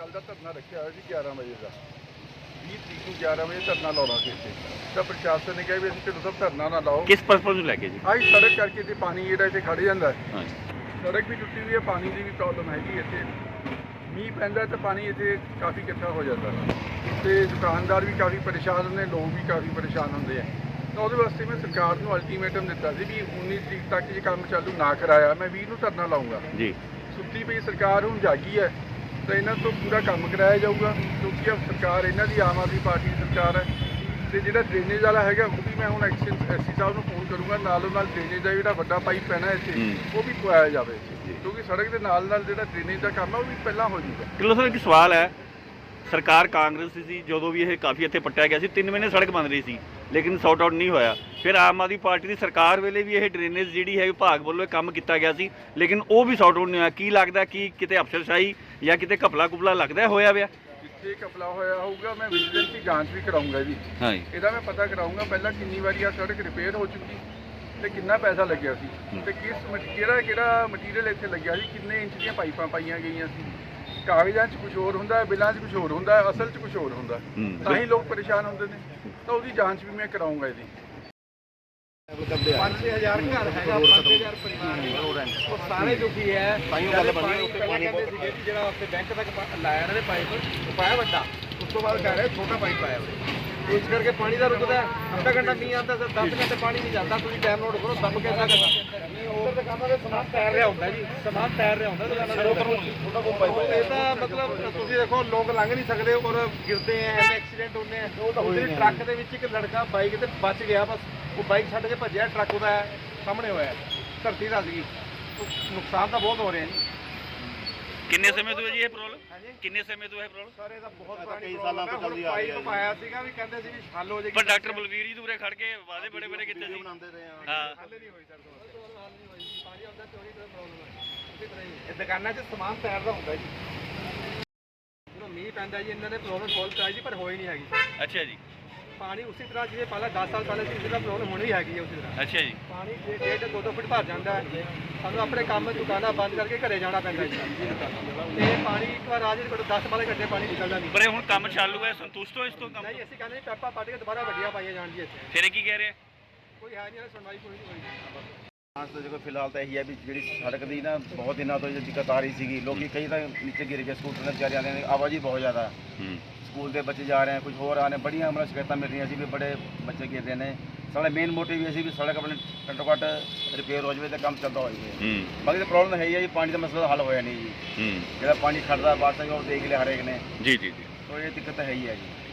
ਕੱਲ ਦਾ ਧਰਨਾ ਰੱਖਿਆ ਹੋਇਆ ਸੀ 11 ਵਜੇ ਦਾ। 20 ਤਰੀਕ ਨੂੰ 11 ਵਜੇ ਧਰਨਾ ਲਾਉਣਾ ਸੀ ਇੱਥੇ। ਤਾਂ ਪ੍ਰਸ਼ਾਸਨ ਨੇ ਕਿਹਾ ਵੀ ਅਸੀਂ ਢਿੱਲੋਂ ਸਾਹਿਬ ਧਰਨਾ ਨਾ ਲਾਓ। ਕਿਸ ਪਰਪਸ ਨੂੰ ਲੈ ਕੇ ਜੀ? ਆਹੀ ਸੜਕ ਕਰਕੇ ਤੇ ਪਾਣੀ ਜਿਹੜਾ ਇੱਥੇ ਖੜ ਜਾਂਦਾ ਹੈ। ਸੜਕ ਵੀ ਟੁੱਟੀ ਹੋਈ ਹੈ ਪਾਣੀ ਦੀ ਵੀ ਪ੍ਰੋਬਲਮ ਹੈਗੀ ਇੱਥੇ। ਮੀਂਹ ਪੈਂਦਾ ਤਾਂ ਪਾਣੀ ਇੱਥੇ ਕਾਫੀ ਇਕੱਠਾ ਹੋ ਜਾਂਦਾ। ਤੇ ਦੁਕਾਨਦਾਰ ਵੀ ਕਾਫੀ ਪਰੇਸ਼ਾਨ ਹੁੰਦੇ ਲੋਕ ਵੀ ਕਾਫੀ ਪਰੇਸ਼ਾਨ ਹੁੰਦੇ ਆ। ਤਾਂ ਉਹਦੇ ਵਾਸਤੇ ਮੈਂ ਸਰਕਾਰ ਨੂੰ ਅਲਟੀਮੇਟਮ ਦਿੱਤਾ ਸੀ ਵੀ 19 ਤਰੀਕ ਤੱਕ ਜੇ ਕੰਮ ਚਾਲੂ ਨਾ ਕਰਾਇਆ ਮੈਂ 20 ਨੂੰ ਧਰਨਾ ਲਾਉਂਗਾ ਜੀ। ਸੁੱਤੀ ਪਈ ਸਰਕਾਰ ਹੁਣ ਜਾਗੀ ਹੈ। ਤਾਂ ਇਹਨਾਂ ਤੋਂ ਪੂਰਾ ਕੰਮ ਕਰਾਇਆ ਜਾਊਗਾ ਕਿਉਂਕਿ ਇਹ ਸਰਕਾਰ ਇਹਨਾਂ ਦੀ ਆਮ ਆਦਮੀ ਪਾਰਟੀ ਦੀ ਸਰਕਾਰ ਹੈ। ਤੇ ਜਿਹੜਾ ਡਰੇਨੇਜ ਵਾਲਾ ਹੈਗਾ ਉਹ ਵੀ ਮੈਂ ਹੁਣ ਐਸਸੀ ਸਾਹਿਬ ਨੂੰ ਫੋਨ ਕਰੂੰਗਾ ਨਾਲੋਂ ਨਾਲ ਡਰੇਨੇਜ ਦਾ ਜਿਹੜਾ ਵੱਡਾ ਪਾਈਪ ਪੈਣਾ ਇੱਥੇ। ਉਹ ਵੀ ਪਵਾਇਆ ਜਾਵੇ। ਕਿਉਂਕਿ ਸੜਕ ਦੇ ਨਾਲ ਨਾਲ ਜਿਹੜਾ ਡਰੇਨੇਜ ਦਾ ਕੰਮ ਹੈ ਉਹ ਵੀ ਪਹਿਲਾਂ ਹੋ ਜਾਊਗਾ। ਢਿੱਲੋਂ ਸਾਹਿਬ ਇੱਕ ਸਵਾਲ ਹੈ। ਸਰਕਾਰ ਕਾਂਗਰਸ ਦੀ ਸੀ ਜਦੋਂ ਵੀ ਇਹ ਕਾਫੀ ਇੱਥੇ ਪੱਟਿਆ ਗਿਆ ਸੀ 3 ਮਹੀਨੇ ਸੜਕ ਬਣ ਰਹੀ ਸੀ ਲੇਕਿਨ ਸੌਟ ਆਊਟ ਨਹੀਂ ਹੋਇਆ। ਫਿਰ ਆਮ ਆਦਮੀ ਪਾਰਟੀ ਦੀ ਸਰਕਾਰ ਵੇਲੇ ਵੀ ਇਹ ਡਰੇਨੇਜ ਜਿਹੜੀ ਹੈ ਵਿਭਾਗ ਵੱਲੋਂ ਇਹ ਕੰਮ ਕੀਤਾ ਗਿਆ ਸੀ ਲੇਕਿਨ ਉਹ ਵੀ ਸੌਟ ਆਊਟ ਨਹੀਂ ਹੋਇਆ। ਕੀ ਲੱਗਦਾ ਕਿ ਕਿਤੇ ਅਫਸਰਸ਼ਾਹੀ ਜਾਂ ਕਿਤੇ ਘਪਲਾ ਕੁਪਲਾ ਲੱਗਦਾ ਹੋਇਆ ਵਿਆ ਜਿੱਥੇ ਕਪਲਾ ਹੋਇਆ ਹੋਊਗਾ ਮੈਂ ਵਿਜੀਲੈਂਸ ਦੀ ਜਾਂਚ ਵੀ ਕਰਾਉਂਗਾ ਜੀ। ਹਾਂਜੀ ਇਹਦਾ ਮੈਂ ਪਤਾ ਕਰਾਉਂਗਾ ਪਹਿਲਾਂ ਕਿੰਨੀ ਵਾਰੀ ਆ ਸੜਕ ਰਿਪੇਅਰ ਹੋ ਚੁੱਕੀ ਤੇ ਕਿੰਨਾ ਪੈਸਾ ਲੱਗਿਆ ਸੀ। ਤੇ ਕਿਸ ਕਿਹੜਾ ਕਿਹੜਾ ਮਟੀਰੀਅਲ ਇੱਥੇ ਲੱਗਿਆ ਸੀ ਕਿੰਨੇ ਇੰਚ ਦੀਆਂ ਪਾਈਪਾਂ ਪਾਈਆਂ ਗਈਆਂ ਸੀ। ਕਾਗਜ਼ਾਂ 'ਚ ਕੁਝ ਹੋਰ ਹੁੰਦਾ ਹੈ ਬਿੱਲਾਂ 'ਚ ਕੁਝ ਹੋਰ ਹੁੰਦਾ ਹੈ ਅਸਲ 'ਚ ਕੁਝ ਹੋਰ ਹੁੰਦਾ। ਹੈ। ਹੂੰ। ਤਾਂ ਹੀ ਲੋਕ ਪਰੇਸ਼ਾਨ ਹੁੰਦੇ ਨੇ। ਤਾਂ ਉਹਦੀ ਜਾਂਚ ਵੀ ਮੈਂ ਕਰਾਉਂਗਾ ਇਹਦੀ। 5000 ਘਰ ਹੈਗਾ 5000 ਪਰਿਵਾਰ ਉਹ ਸਾਰੇ ਦੁਖੀ ਹੈ ਪਾਣੀ ਗੱਲ ਬਣੀ ਉੱਤੇ ਪਾਣੀ ਕਹਿੰਦੇ ਸੀਗੇ ਕਿ ਜਿਹੜਾ ਉੱਤੇ ਬੈਂਕ ਤੱਕ ਪਾ- ਲਾਇਆ ਇਹਨਾਂ ਨੇ ਪਾਈਪ ਉਹ ਪਾਇਆ ਵੱਡਾ। ਉਸ ਤੋਂ ਬਾਅਦ ਕਹਿ ਰਹੇ ਛੋਟਾ ਪਾਈਪ ਪਾਇਆ ਹੋਇਆ ਇਸ ਕਰਕੇ ਪਾਣੀ ਦਾ ਰੁਕਦਾ ਹੈ। ਅੱਧਾ ਘੰਟਾ ਮੀਂਹ ਆਉਂਦਾ ਤਾਂ 10 ਘੰਟੇ ਪਾਣੀ ਨਹੀਂ ਜਾਂਦਾ। ਤੁਸੀਂ ਟਾਈਮ ਨੋਟ ਕਰੋ ਦਮ ਕਿੰਨਾ ਕਰਦਾ ਨਹੀਂ ਹੋਰ ਤਾਂ ਕੰਮ ਦੇ ਸਮਾਨ ਤੈਰ ਰਿਹਾ ਹੁੰਦਾ ਜੀ। ਸਮਾਨ ਤੈਰ ਰਿਹਾ ਹੁੰਦਾ ਦੁਕਾਨਾਂ ਦੇ ਛੋਟਾ ਕੋ ਪਾਈਪ ਇਹ ਤਾਂ ਮਤਲਬ ਤੁਸੀਂ ਦੇਖੋ ਲੋਕ ਲੰਘ ਨਹੀਂ ਸਕਦੇ ਔਰ ਗਿਰਦੇ ਐਵੇਂ ਐਕਸੀਡੈਂਟ ਹੁੰਦੇ ਆ ਟਰੱਕ ਦੇ ਵਿੱਚ ਇੱਕ ਲੜਕਾ ਬਾਈਕ ਤੇ ਬਚ ਗਿਆ ਬਸ। ਉਹ ਬਾਈਕ ਛੱਡ ਕੇ ਭੱਜਿਆ ਟਰੱਕ ਉਹਦਾ ਸਾਹਮਣੇ ਹੋਇਆ। ਧਰਤੀ ਰਸ ਗਈ ਨੁਕਸਾਨ ਤਾਂ ਬਹੁਤ ਹੋ ਰਿਹਾ ਜੀ। ਕਿੰਨੇ ਸਮੇਂ ਤੋਂ ਹੈ ਜੀ ਇਹ ਪ੍ਰੋਬਲਮ ਹਾਂਜੀ। ਕਿੰਨੇ ਸਮੇਂ ਤੋਂ ਹੈ ਪ੍ਰੋਬਲਮ ਸਰ ਇਹਦਾ ਬਹੁਤ ਪੁਰਾਣੀ ਸਾਲਾਂ ਤੋਂ ਚੱਲਦੀ ਆ ਰਹੀ ਹੈ ਪਾਇਆ ਸੀਗਾ ਵੀ ਕਹਿੰਦੇ ਸੀ ਵੀ ਹੱਲ ਹੋ ਜਾਏਗੀ। ਪਰ ਡਾਕਟਰ ਬਲਵੀਰ ਜੀ ਦੂਰੇ ਖੜ ਕੇ ਵਾਅਦੇ ਬੜੇ ਬੜੇ ਕੀਤੇ ਸੀ। ਹਾਂ ਹੱਲ ਨਹੀਂ ਹੋਈ ਸਰ ਹੱਲ ਨਹੀਂ ਹੋਈ ਪਾਣੀ ਆਉਂਦਾ ਚੋਰੀ ਦਾ ਪ੍ਰੋਬਲਮ ਹੈ ਉਸੇ ਤਰ੍ਹਾਂ ਹੀ। ਇਹ ਦੁਕਾਨਾਂ 'ਚ ਸਮਾਨ ਤੈਰਦਾ ਹੁੰਦਾ ਜੀ। ਜਦੋਂ ਮੀਂਹ ਪੈਂਦਾ ਜੀ ਇਹਨਾਂ ਨੇ ਪ੍ਰੋਬਲਮ ਸੋਲਵ ਕਰਾਈ ਜੀ ਪਰ ਹੋਈ ਨਹੀਂ ਹੈਗੀ। ਅੱਛਾ ਜੀ। ਪਾਣੀ ਉਸੇ ਤਰ੍ਹਾਂ ਜਿਵੇਂ ਪਹਿਲਾਂ 10 ਸਾਲ ਪਹਿਲਾਂ ਸੀ ਉਸੇ ਤਰ੍ਹਾਂ ਪ੍ਰੋਬਲਮ ਹੋਣੀ ਹੈਗੀ ਹੈ ਉਸੇ ਤਰ੍ਹਾਂ। ਅੱਛਾ ਜੀ। ਪਾਣੀ ਜੇ ਡੇਢ ਦੋ ਦੋ ਫੁੱਟ ਭਰ ਜਾਂਦਾ ਹੈ ਸਾਨੂੰ ਆਪਣੇ ਕੰਮ ਦੁਕਾਨਾਂ ਬੰਦ ਕਰਕੇ ਘਰੇ ਜਾਣਾ ਪੈਂਦਾ ਜੀ। ਤੇ ਪਾਣੀ ਇੱਕ ਵਾਰ ਆ ਜੇ ਕੋਲ 10 12 ਘੰਟੇ ਪਾਣੀ ਨਿਕਲਦਾ ਨਹੀਂ। ਪਰ ਇਹ ਹੁਣ ਕੰਮ ਚਾਲੂ ਹੈ ਸੰਤੁਸ਼ਟ ਹੋ ਇਸ ਤੋਂ ਕੰਮ ਨਹੀਂ ਅਸੀਂ ਕਹਿੰਦੇ ਜੀ ਪੈਪਾ ਪੱਟ ਕੇ ਦੁਬਾਰਾ ਵੱਡੀਆਂ ਪਾਈਆਂ ਜਾਣ ਜੀ ਇੱਥੇ। ਫਿਰ ਕੀ ਕਹਿ ਰਹੇ? ਕੋਈ ਹੈ ਨਹੀਂ ਸੁਣਵਾਈ ਕੋਈ ਨਹੀਂ ਹੋਈ। ਹਾਂ ਤਾਂ ਦੇਖੋ ਫਿਲਹਾਲ ਤਾਂ ਇਹੀ ਹੈ ਵੀ ਜਿਹੜੀ ਸੜਕ ਦੀ ਨਾ ਬਹੁਤ ਦਿਨਾਂ ਤੋਂ ਇਹ ਦਿੱਕਤ ਆ ਰਹੀ ਸੀਗੀ ਲੋਕੀ ਕਈ ਤਾਂ ਨੀਚੇ ਗਿਰ ਗਏ ਸਕੂਟਰ ਨਾਲ ਵਿਚਾਰੇ ਆਉਂਦੇ ਨੇ ਆਵਾਜਾਈ ਬਹੁਤ ਜ਼ਿਆਦਾ। ਹੈ। ਹੂੰ। ਸਕੂਲ ਦੇ ਬੱਚੇ ਜਾ ਰਹੇ ਹਨ ਕੁਝ ਹੋਰ ਆ ਰਹੇ ਬੜੀਆਂ ਮਤਲਬ ਸ਼ਿਕਾਇਤਾਂ ਮਿਲ ਰਹੀਆਂ ਸੀ ਵੀ ਬੜੇ ਬੱਚੇ ਗਿਰ ਰਹੇ ਨੇ। ਸਾਡਾ ਮੇਨ ਮੋਟਿਵ ਇਹ ਸੀ ਵੀ ਸੜਕ ਆਪਣੇ ਘੱਟੋ ਘੱਟ ਰਿਪੇਅਰ ਹੋ ਜਾਵੇ ਤੇ ਕੰਮ ਚੱਲਦਾ ਹੋ ਜਾਵੇ ਹੂੰ। ਬਾਕੀ ਤਾਂ ਪ੍ਰੋਬਲਮ ਹੈ ਹੀ ਹੈ ਜੀ ਪਾਣੀ ਦਾ ਮਸਲਾ ਹੱਲ ਹੋਇਆ ਨਹੀਂ ਜੀ। ਹੂੰ। ਜਿਹੜਾ ਪਾਣੀ ਖੜਦਾ ਤੱਕ ਉਹ ਦੇਖ ਲਿਆ ਹਰੇਕ ਨੇ। ਜੀ ਜੀ ਜੀ। ਤਾਂ ਇਹ ਦਿੱਕਤ ਹੈ ਹੀ ਹੈ ਜੀ।